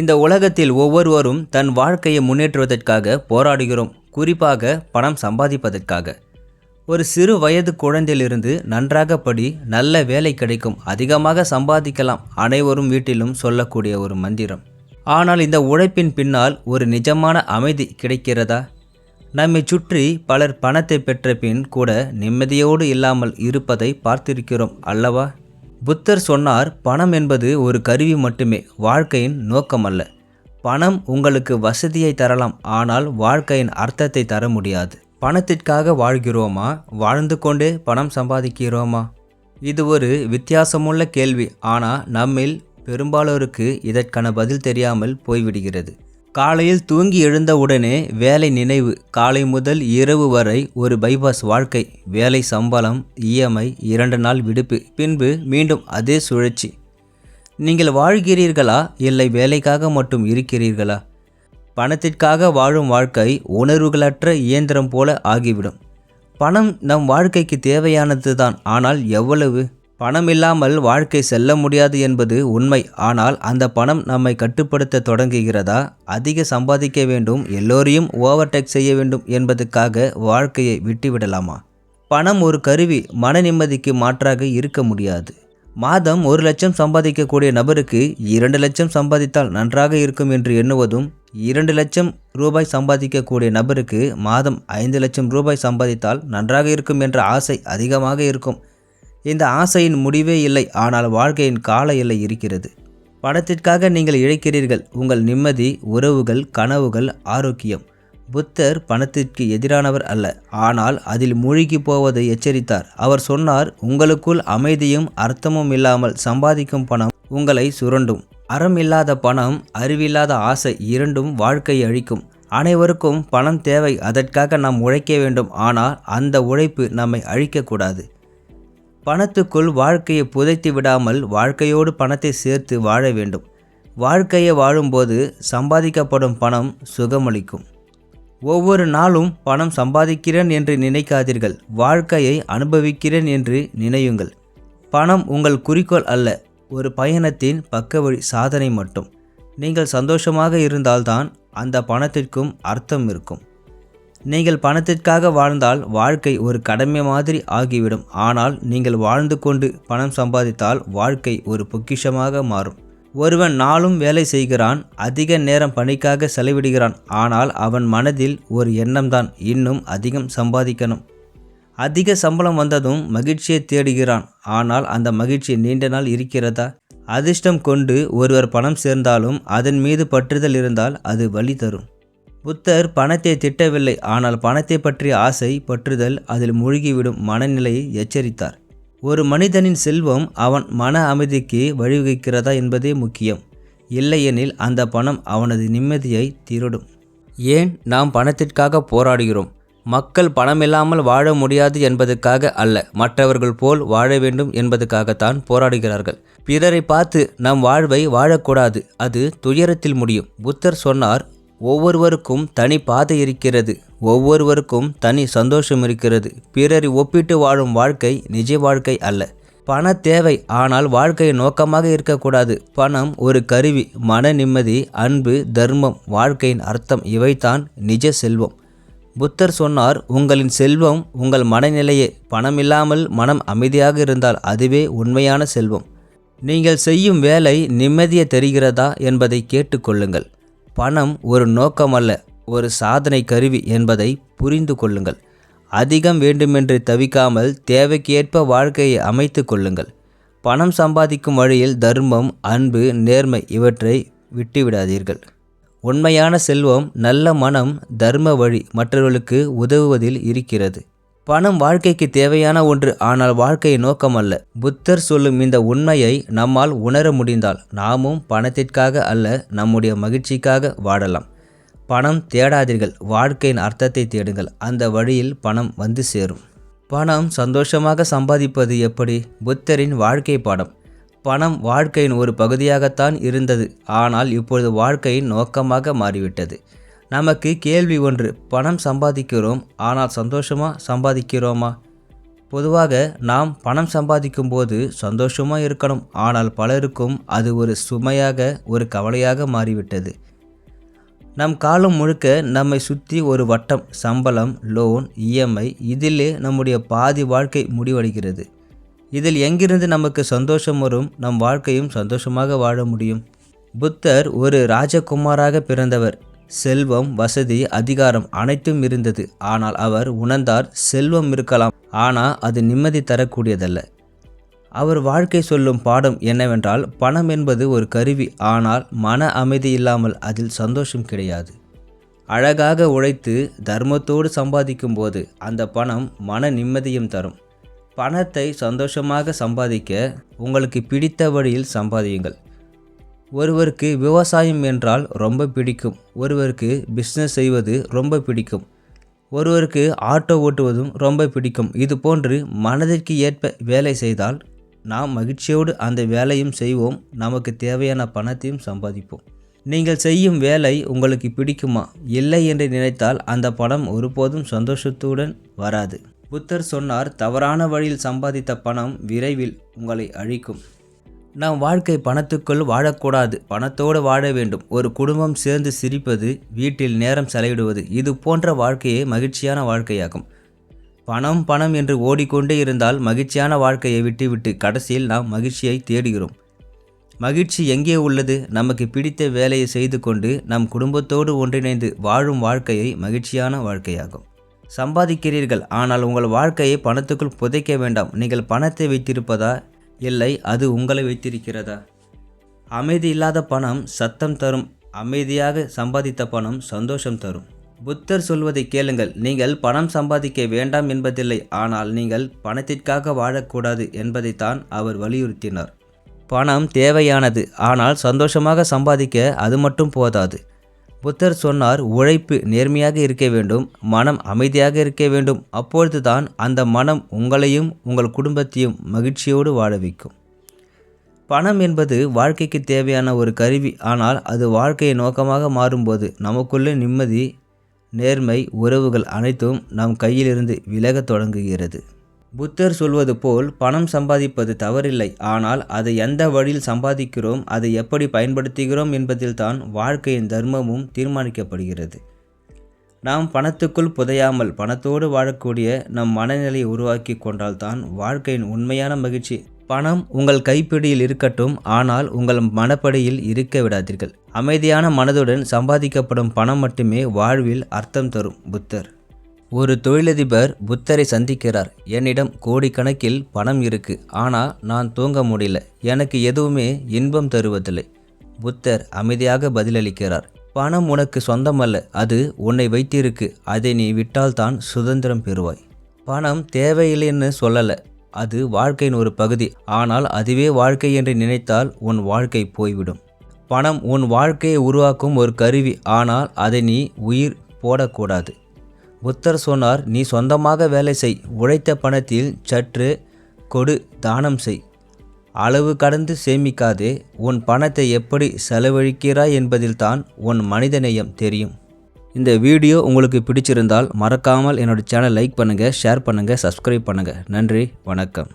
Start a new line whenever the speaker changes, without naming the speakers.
இந்த உலகத்தில் ஒவ்வொருவரும் தன் வாழ்க்கையை முன்னேற்றுவதற்காக போராடுகிறோம். குறிப்பாக பணம் சம்பாதிப்பதற்காக. ஒரு சிறு வயது குழந்தையிலிருந்து நன்றாக படி நல்ல வேலை கிடைக்கும். அதிகமாக சம்பாதிக்கலாம். அனைவரும் வீட்டிலும் சொல்லக்கூடிய ஒரு மந்திரம். ஆனால் இந்த உழைப்பின் பின்னால் ஒரு நிஜமான அமைதி கிடைக்கிறதா? நம்மை சுற்றி பலர் பணத்தை பெற்ற பின் கூட நிம்மதியோடு இல்லாமல் இருப்பதை பார்த்திருக்கிறோம் அல்லவா? புத்தர் சொன்னார் பணம் என்பது ஒரு கருவி மட்டுமே வாழ்க்கையின் நோக்கமல்ல. பணம் உங்களுக்கு வசதியை தரலாம் ஆனால் வாழ்க்கையின் அர்த்தத்தை தர முடியாது. பணத்திற்காக வாழ்கிறோமா? வாழ்ந்து கொண்டே பணம் சம்பாதிக்கிறோமா? இது ஒரு வித்தியாசமுள்ள கேள்வி. ஆனால் நம்மில் பெரும்பாலோருக்கு இதற்கான பதில் தெரியாமல் போய்விடுகிறது. காலையில் தூங்கி எழுந்தவுடனே வேலை நினைவு. காலை முதல் இரவு வரை ஒரு பைபாஸ் வாழ்க்கை. வேலை சம்பளம் இஎம்ஐ இரண்டு நாள் விடுப்பு. பின்பு மீண்டும் அதே சுழற்சி. நீங்கள் வாழ்கிறீர்களா? இல்லை வேலைக்காக மட்டும் இருக்கிறீர்களா? பணத்திற்காக வாழும் வாழ்க்கை உணர்வுகளற்ற இயந்திரம் போல ஆகிவிடும். பணம் நம் வாழ்க்கைக்கு தேவையானது தான் ஆனால் எவ்வளவு? பணம் இல்லாமல் வாழ்க்கை செல்ல முடியாது என்பது உண்மை. ஆனால் அந்த பணம் நம்மை கட்டுப்படுத்த தொடங்குகிறதா? அதிக சம்பாதிக்க வேண்டும். எல்லோரையும் ஓவர்டேக் செய்ய வேண்டும் என்பதற்காக வாழ்க்கையை விட்டுவிடலாமா? பணம் ஒரு கருவி. மன நிம்மதிக்கு மாற்றாக இருக்க முடியாது. மாதம் ஒரு லட்சம் சம்பாதிக்கக்கூடிய நபருக்கு இரண்டு லட்சம் சம்பாதித்தால் நன்றாக இருக்கும் என்று எண்ணுவதும் இரண்டு லட்சம் ரூபாய் சம்பாதிக்கக்கூடிய நபருக்கு மாதம் ஐந்து லட்சம் ரூபாய் சம்பாதித்தால் நன்றாக இருக்கும் என்ற ஆசை அதிகமாக இருக்கும். இந்த ஆசையின் முடிவே இல்லை ஆனால் வாழ்க்கையின் கால எல்லை இருக்கிறது. பணத்திற்காக நீங்கள் இழைக்கிறீர்கள். உங்கள் நிம்மதி உறவுகள் கனவுகள் ஆரோக்கியம். புத்தர் பணத்திற்கு எதிரானவர் அல்ல ஆனால் அதில் மூழ்கி போவதை எச்சரித்தார். அவர் சொன்னார் உங்களுக்குள் அமைதியும் அர்த்தமும் இல்லாமல் சம்பாதிக்கும் பணம் உங்களை சுரண்டும். அறம் இல்லாத பணம் அறிவில்லாத ஆசை இரண்டும் வாழ்க்கையை அழிக்கும். அனைவருக்கும் பணம் தேவை அதற்காக நாம் உழைக்க வேண்டும். ஆனால் அந்த உழைப்பு நம்மை அழிக்கக்கூடாது. பணத்துக்குள் வாழ்க்கையை புதைத்து விடாமல் வாழ்க்கையோடு பணத்தை சேர்த்து வாழ வேண்டும். வாழ்க்கையை வாழும்போது சம்பாதிக்கப்படும் பணம் சுகமளிக்கும். ஒவ்வொரு நாளும் பணம் சம்பாதிக்கிறேன் என்று நினைக்காதீர்கள். வாழ்க்கையை அனுபவிக்கிறேன் என்று நினையுங்கள். பணம் உங்கள் குறிக்கோள் அல்ல ஒரு பயணத்தின் பக்கவழி சாதனை மட்டும். நீங்கள் சந்தோஷமாக இருந்தால்தான் அந்த பணத்திற்கும் அர்த்தம் இருக்கும். நீங்கள் பணத்திற்காக வாழ்ந்தால் வாழ்க்கை ஒரு கடமை மாதிரி ஆகிவிடும். ஆனால் நீங்கள் வாழ்ந்து கொண்டு பணம் சம்பாதித்தால் வாழ்க்கை ஒரு பொக்கிஷமாக மாறும். ஒருவன் நாளும் வேலை செய்கிறான் அதிக நேரம் பணிக்காக செலவிடுகிறான். ஆனால் அவன் மனதில் ஒரு எண்ணம்தான் இன்னும் அதிகம் சம்பாதிக்கணும். அதிக சம்பளம் வந்ததும் மகிழ்ச்சியை தேடுகிறான். ஆனால் அந்த மகிழ்ச்சி நீண்ட நாள் இருக்கிறதா? அதிர்ஷ்டம் கொண்டு ஒருவர் பணம் சேர்ந்தாலும் அதன் மீது பற்றுதல் இருந்தால் அது வழி தரும். புத்தர் பணத்தை திட்டவில்லை. ஆனால் பணத்தை பற்றிய ஆசை பற்றுதல் அதில் மூழ்கிவிடும் மனநிலையை எச்சரித்தார். ஒரு மனிதனின் செல்வம் அவன் மன அமைதிக்கு வழிவகுக்கிறதா என்பதே முக்கியம். இல்லையெனில் அந்த பணம் அவனது நிம்மதியை திருடும். ஏன் நாம் பணத்திற்காக போராடுகிறோம்? மக்கள் பணமில்லாமல் வாழ முடியாது என்பதற்காக அல்ல. மற்றவர்கள் போல் வாழ வேண்டும் என்பதற்காகத்தான் போராடுகிறார்கள். பிறரை பார்த்து நம் வாழ்வை வாழக்கூடாது. அது துயரத்தில் முடியும். புத்தர் சொன்னார் ஒவ்வொருவருக்கும் தனி பாதை இருக்கிறது. ஒவ்வொருவருக்கும் தனி சந்தோஷம் இருக்கிறது. பிறரை ஒப்பிட்டு வாழும் வாழ்க்கை நிஜ வாழ்க்கை அல்ல. பண தேவை ஆனால் வாழ்க்கையின் நோக்கமாக இருக்கக்கூடாது. பணம் ஒரு கருவி மன நிம்மதி அன்பு தர்மம் வாழ்க்கையின் அர்த்தம் இவைதான் நிஜ செல்வம். புத்தர் சொன்னார் உங்களின் செல்வம் உங்கள் மனநிலையே. பணம் இல்லாமல் மனம் அமைதியாக இருந்தால் அதுவே உண்மையான செல்வம். நீங்கள் செய்யும் வேலை நிம்மதியை தெரிகிறதா என்பதை கேட்டுக்கொள்ளுங்கள் பணம் ஒரு நோக்கமல்ல ஒரு சாதனை கருவி என்பதை புரிந்து கொள்ளுங்கள். அதிகம் வேண்டுமென்று தவிக்காமல் தேவைக்கேற்ப வாழ்க்கையை அமைத்து கொள்ளுங்கள். பணம் சம்பாதிக்கும் வழியில் தர்மம் அன்பு நேர்மை இவற்றை விட்டுவிடாதீர்கள். உண்மையான செல்வம் நல்ல மனம் தர்ம வழி மற்றவர்களுக்கு உதவுவதில் இருக்கிறது. பணம் வாழ்க்கைக்கு தேவையான ஒன்று ஆனால் வாழ்க்கையின் நோக்கம் அல்ல. புத்தர் சொல்லும் இந்த உண்மையை நம்மால் உணர முடிந்தால் நாமும் பணத்திற்காக அல்ல நம்முடைய மகிழ்ச்சிக்காக வாடலாம் பணம் தேடாதீர்கள் வாழ்க்கையின் அர்த்தத்தை தேடுங்கள் அந்த வழியில் பணம் வந்து சேரும். பணம் சந்தோஷமாக சம்பாதிப்பது எப்படி? புத்தரின் வாழ்க்கை பாடம். பணம் வாழ்க்கையின் ஒரு பகுதியாகத்தான் இருந்தது ஆனால் இப்பொழுது வாழ்க்கையின் நோக்கமாக மாறிவிட்டது. நமக்கு கேள்வி ஒன்று பணம் சம்பாதிக்கிறோம் ஆனால் சந்தோஷமாக சம்பாதிக்கிறோமா? பொதுவாக நாம் பணம் சம்பாதிக்கும் போது சந்தோஷமாக இருக்கணும் ஆனால் பலருக்கும் அது ஒரு சுமையாக ஒரு கவலையாக மாறிவிட்டது. நம் காலம் முழுக்க நம்மை சுற்றி ஒரு வட்டம் சம்பளம் லோன் இஎம்ஐ இதிலே நம்முடைய பாதி வாழ்க்கை முடிவடைகிறது. இதில் எங்கிருந்து நமக்கு சந்தோஷம் வரும் நம் வாழ்க்கையும் சந்தோஷமாக வாழ முடியும்? புத்தர் ஒரு ராஜகுமாராக பிறந்தவர். செல்வம் வசதி அதிகாரம் அனைத்தும் இருந்தது. ஆனால் அவர் உணர்ந்தார் செல்வம் இருக்கலாம். ஆனால் அது நிம்மதி தரக்கூடியதல்ல. அவர் வாழ்க்கை சொல்லும் பாடம் என்னவென்றால் பணம் என்பது ஒரு கருவி. ஆனால் மன அமைதி இல்லாமல் அதில் சந்தோஷம் கிடையாது. அழகாக உழைத்து தர்மத்தோடு சம்பாதிக்கும் போது அந்த பணம் மன நிம்மதியும் தரும். பணத்தை சந்தோஷமாக சம்பாதிக்க உங்களுக்கு பிடித்த வழியில் சம்பாதியுங்கள். ஒருவருக்கு விவசாயம் என்றால் ரொம்ப பிடிக்கும். ஒருவருக்கு பிஸ்னஸ் செய்வது ரொம்ப பிடிக்கும். ஒருவருக்கு ஆட்டோ ஓட்டுவதும் ரொம்ப பிடிக்கும். இது போன்று மனதிற்கு ஏற்ப வேலை செய்தால் நாம் மகிழ்ச்சியோடு அந்த வேலையும் செய்வோம். நமக்கு தேவையான பணத்தையும் சம்பாதிப்போம். நீங்கள் செய்யும் வேலை உங்களுக்கு பிடிக்குமா? இல்லை என்று நினைத்தால் அந்த பணம் ஒருபோதும் சந்தோஷத்துடன் வராது. புத்தர் சொன்னார் தவறான வழியில் சம்பாதித்த பணம் விரைவில் உங்களை அழிக்கும். நம் வாழ்க்கை பணத்துக்குள் வாழக்கூடாது. பணத்தோடு வாழ வேண்டும். ஒரு குடும்பம் சேர்ந்து சிரிப்பது வீட்டில் நேரம் செலவிடுவது இது போன்ற வாழ்க்கையே மகிழ்ச்சியான வாழ்க்கையாகும். பணம் பணம் என்று ஓடிக்கொண்டே இருந்தால் மகிழ்ச்சியான வாழ்க்கையை விட்டுவிட்டு கடைசியில் நாம் மகிழ்ச்சியை தேடுகிறோம். மகிழ்ச்சி எங்கே உள்ளது? நமக்கு பிடித்த வேலையை செய்து கொண்டு நம் குடும்பத்தோடு ஒன்றிணைந்து வாழும் வாழ்க்கையை மகிழ்ச்சியான வாழ்க்கையாகும். சம்பாதிக்கிறீர்கள். ஆனால் உங்கள் வாழ்க்கையை பணத்துக்குள் புதைக்க வேண்டாம். நீங்கள் பணத்தை வைத்திருப்பதா இல்லை அது உங்களை வைத்திருக்கிறதா? அமைதி இல்லாத பணம் சத்தம் தரும். அமைதியாக சம்பாதித்த பணம் சந்தோஷம் தரும். புத்தர் சொல்வதை கேளுங்கள். நீங்கள் பணம் சம்பாதிக்க வேண்டாம் என்பதில்லை. ஆனால் நீங்கள் பணத்திற்காக வாழக்கூடாது என்பதைத்தான் அவர் வலியுறுத்தினார். பணம் தேவையானது. ஆனால் சந்தோஷமாக சம்பாதிக்க அது மட்டும் போதாது. புத்தர் சொன்னார் உழைப்பு நேர்மையாக இருக்க வேண்டும் மனம் அமைதியாக இருக்க வேண்டும். அப்பொழுதுதான் அந்த மனம் உங்களையும் உங்கள் குடும்பத்தையும் மகிழ்ச்சியோடு வாழ வைக்கும். பணம் என்பது வாழ்க்கைக்கு தேவையான ஒரு கருவி. ஆனால் அது வாழ்க்கையை நோக்கமாக மாறும்போது நமக்குள்ளே நிம்மதி நேர்மை உறவுகள் அனைத்தும் நம் கையிலிருந்து விலகத் தொடங்குகிறது. புத்தர் சொல்வது போல் பணம் சம்பாதிப்பது தவறில்லை. ஆனால் அதை எந்த வழியில் சம்பாதிக்கிறோம் அதை எப்படி பயன்படுத்துகிறோம் என்பதில்தான் வாழ்க்கையின் தர்மமும் தீர்மானிக்கப்படுகிறது. நாம் பணத்துக்குள் புதையாமல் பணத்தோடு வாழக்கூடிய நம் மனநிலையை உருவாக்கி கொண்டால்தான் வாழ்க்கையின் உண்மையான மகிழ்ச்சி. பணம் உங்கள் கைப்பிடியில் இருக்கட்டும் ஆனால் உங்கள் மனப்படியில் இருக்க விடாதீர்கள். அமைதியான மனதுடன் சம்பாதிக்கப்படும் பணம் மட்டுமே வாழ்வில் அர்த்தம் தரும் புத்தர். ஒரு தொழிலதிபர் புத்தரை சந்திக்கிறார். என்னிடம் கோடிக்கணக்கில் பணம் இருக்கு. ஆனால் நான் தூங்க முடியல. எனக்கு எதுவுமே இன்பம் தருவதில்லை. புத்தர் அமைதியாக பதிலளிக்கிறார். பணம் உனக்கு சொந்தமல்ல. அது உன்னை வைத்திருக்கு. அதை நீ விட்டால்தான் சுதந்திரம் பெறுவாய். பணம் தேவையில்லைன்னு சொல்லலை. அது வாழ்க்கையின் ஒரு பகுதி. ஆனால் அதுவே வாழ்க்கை என்று நினைத்தால் உன் வாழ்க்கை போய்விடும். பணம் உன் வாழ்க்கையை உருவாக்கும் ஒரு கருவி. ஆனால் அதை நீ உயிர் போடக்கூடாது. புத்தர் சொன்னார் நீ சொந்தமாக வேலை செய். உழைத்த பணத்தில் சற்று கொடு தானம் செய். அளவு கடந்து சேமிக்காதே. உன் பணத்தை எப்படி செலவழிக்கிறாய் என்பதில்தான் உன் மனிதநேயம் தெரியும். இந்த வீடியோ உங்களுக்கு பிடிச்சிருந்தால் மறக்காமல் என்னோடய சேனல் லைக் பண்ணுங்கள் ஷேர் பண்ணுங்கள் சப்ஸ்கிரைப் பண்ணுங்கள் நன்றி வணக்கம்.